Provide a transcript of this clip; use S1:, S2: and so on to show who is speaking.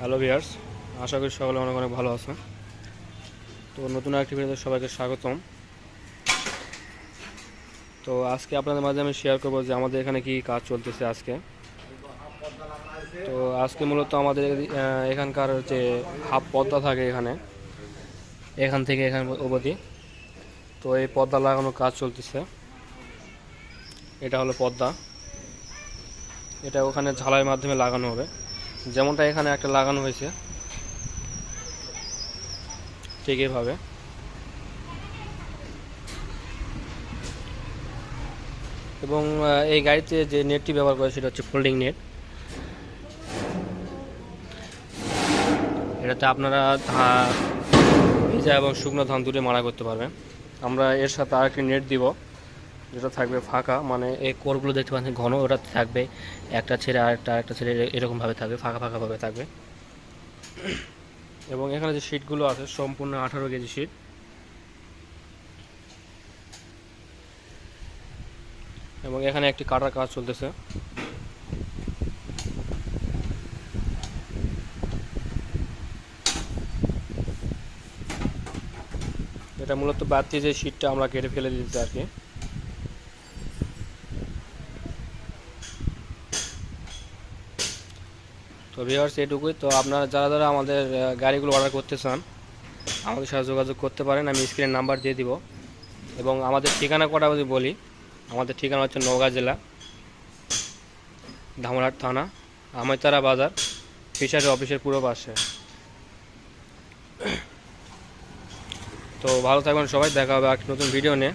S1: Hello viewers আশা করি সকলে অনেক অনেক ভালো আছে। তো নতুন একটি ভিডিওতে সবাইকে স্বাগতম। তো আজকে আপনাদের মাঝে আমি শেয়ার করব যে আমাদের এখানে কি কাজ চলতেছে আজকে। তো আজকে মূলত আমাদের এখানকার যে হাফ পদ্মা থাকে এখানে, এখান থেকে এখান অবধি। তো এই পদ্মা লাগানোর কাজ চলতেছে। এটা হলো পদ্মা। এটা ওখানে ঝালাইয়ের মাধ্যমে লাগানো হবে। যেমনটা এখানে একটা লাগানো হয়েছে, ঠিক এইভাবে এবং এই গাড়িতে যে নেটটি ব্যবহার করে সেটা হচ্ছে ফোল্ডিং নেট এটাতে আপনারা ধা- ভেজা এবং শুকনো ধান দুটো মারা করতে পারবেন। আমরা এর সাথে আরেকটি নেট দিব। যেটা থাকবে ফাঁকা মানে এই কোরগুলো দেখতে পাচ্ছেন ঘন, ওটা থাকবে। একটা ছেড়ে আরেকটা আরেকটা ছেড়ে এ- এরকমভাবে থাকবে, ফাঁকা ফাঁকাভাবে থাকবে। এবং এখানে যে শিটগুলো আছে, সম্পূর্ণ আঠারো কেজি শিট এবং এখানে একটি কাটার কাজ চলতেছে। এটা মূলত বাড়তি যে শিটটা আমরা কেটে ফেলে দিতে আর কি। তো ভিউয়ার্স এটুকুই তো আপনারা যারা যারা আমাদের গাড়িগুলো অর্ডার করতে চান, আমাদের সাথে যোগাযোগ করতে পারেন। আমি স্ক্রিনের নাম্বার দিয়ে দিব। এবং আমাদের ঠিকানা কটা যদি বলি, আমাদের ঠিকানা হচ্ছে নওগাঁ জেলা ধামরাট থানা, আমতারা বাজার, ফিশারি অফিসের পুরো পাশে। তো ভালো থাকবেন সবাই। দেখা হবে এক নতুন ভিডিও নিয়ে।